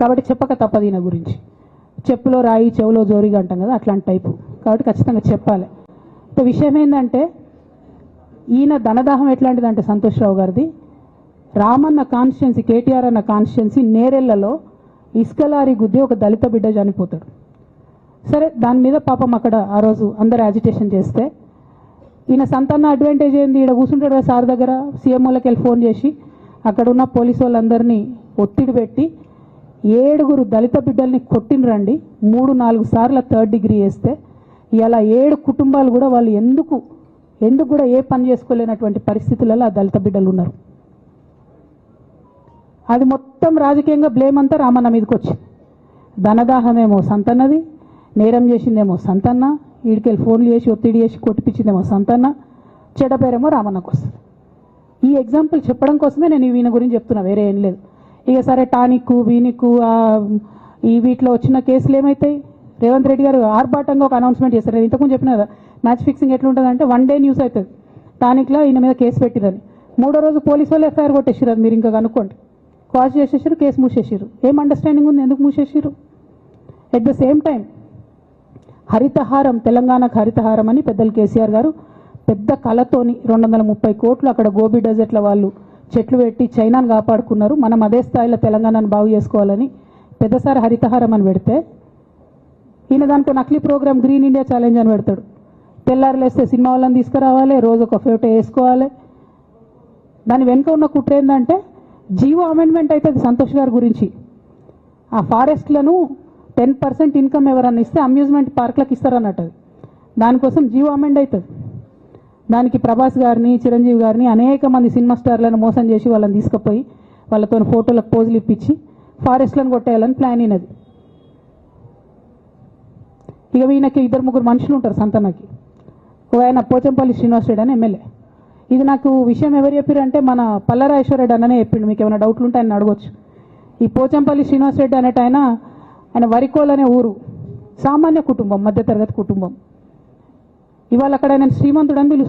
కాబట్టి చెప్పక తప్పదు ఈయన గురించి. చెప్పులో రాయి చెవులో జోరిగా అంటాం కదా అట్లాంటి టైపు. కాబట్టి ఖచ్చితంగా చెప్పాలి. ఇప్పుడు విషయం ఏంటంటే ఈయన ధనదాహం ఎట్లాంటిదంటే సంతోష్ రావు గారిది రామన్న కాన్స్టిట్యున్సీ కేటీఆర్ అన్న కాన్స్టిట్యున్సీ నేరెళ్ళలో ఇసుకలారి గుద్ది ఒక దళిత బిడ్డ చనిపోతాడు. సరే దాని మీద పాపం అక్కడ ఆ రోజు అందరు యాజిటేషన్ చేస్తే ఈయన సంతాన అడ్వాంటేజ్ ఏంది? ఇక్కడ కూర్చుంటాడు కదా సార్ దగ్గర సీఎం వాళ్ళకి వెళ్ళి ఫోన్ చేసి అక్కడ ఉన్న పోలీసు వాళ్ళందరినీ ఒత్తిడి పెట్టి ఏడుగురు దళిత బిడ్డల్ని కొట్టినరండి మూడు నాలుగు సార్ల థర్డ్ డిగ్రీ వేస్తే. ఇలా ఏడు కుటుంబాలు కూడా వాళ్ళు ఎందుకు ఎందుకు కూడా ఏ పని చేసుకోలేనటువంటి పరిస్థితులలో ఆ దళిత బిడ్డలు ఉన్నారు. అది మొత్తం రాజకీయంగా బ్లేమ్ అంతా రామన్న మీదకి వచ్చింది ధనదాహమేమో సంతన్నది నేరం చేసిందేమో సంతన్న వీడికెళ్ళి ఫోన్లు చేసి ఒత్తిడి చేసి కొట్టిపించిందేమో సంతన్న చెడ్డ పేరేమో రామన్నకు వస్తుంది. ఈ ఎగ్జాంపుల్ చెప్పడం కోసమే నేను ఈయన గురించి చెప్తున్నా వేరే ఏం లేదు. ఇక సరే టానిక్ వీనిక్ ఈ వీటిలో వచ్చిన కేసులు ఏమవుతాయి రేవంత్ రెడ్డి గారు ఆర్భాటంగా ఒక అనౌన్స్మెంట్ చేశారు. నేను ఇంతకుముందు చెప్పిన కదా మ్యాచ్ ఫిక్సింగ్ ఎట్లుంటుంది అంటే వన్ డే న్యూస్ అవుతుంది. టానిక్లో ఈయన మీద కేసు పెట్టిరని. మూడో రోజు పోలీసు వాళ్ళు ఎఫ్ఐఆర్ కొట్టేసారు అది మీరు ఇంకా కనుక్కోండి. క్వాష్ చేసేసారు కేసు మూసేసారు ఏం అండర్స్టాండింగ్ ఉంది? ఎందుకు మూసేసారు at the same time Harithaharam తెలంగాణకు హరితహారం అని పెద్దలు కేసీఆర్ గారు పెద్ద కళతోని రెండు వందల ముప్పై కోట్లు అక్కడ గోబీ డెజర్ట్ల వాళ్ళు చెట్లు పెట్టి చైనాను కాపాడుకున్నారు. మనం అదే స్థాయిలో తెలంగాణను బాగు చేసుకోవాలని పెద్దసారి హరితహారం అని పెడితే ఈయన దానికి నకిలీ ప్రోగ్రామ్ గ్రీన్ ఇండియా ఛాలెంజ్ అని పెడతాడు. తెల్లారులేస్తే సినిమా వాళ్ళని తీసుకురావాలి రోజు ఒక ఫోటో వేసుకోవాలి. దాని వెనుక ఉన్న కుట్ర ఏంటంటే జీవో అమెండ్మెంట్ అవుతుంది సంతోష్ గారి గురించి. ఆ ఫారెస్ట్లను టెన్ పర్సెంట్ ఇన్కమ్ ఎవరన్నా ఇస్తే అమ్యూజ్మెంట్ పార్క్లకు ఇస్తారన్నట్టు దానికోసం జీవో అమెండ్ అవుతుంది. దానికి ప్రభాస్ గారిని చిరంజీవి గారిని అనేక మంది సినిమా స్టార్లను మోసం చేసి వాళ్ళని తీసుకుపోయి వాళ్ళతో ఫోటోలకు పోజులు ఇప్పించి ఫారెస్ట్లను కొట్టేయాలని ప్లాన్ అయినది. ఇక ఈయనకి ఇద్దరు ముగ్గురు మనుషులు ఉంటారు సంతనకి. ఒక ఆయన పోచంపల్లి శ్రీనివాస్ రెడ్డి అని ఎమ్మెల్యే. ఇది నాకు విషయం ఎవరు చెప్పారంటే మన పల్లరాజేశ్వరరెడ్డి అన్ననే చెప్పిండు. మీకు ఏమైనా డౌట్లు ఉంటే ఆయన అడగొచ్చు. ఈ పోచంపల్లి శ్రీనివాస్ రెడ్డి అనేట ఆయన ఆయన వరికోల్ అనే ఊరు. సామాన్య కుటుంబం మధ్యతరగతి కుటుంబం. ఇవాళ అక్కడ ఆయన శ్రీమంతుడు అని పిలుస్తారు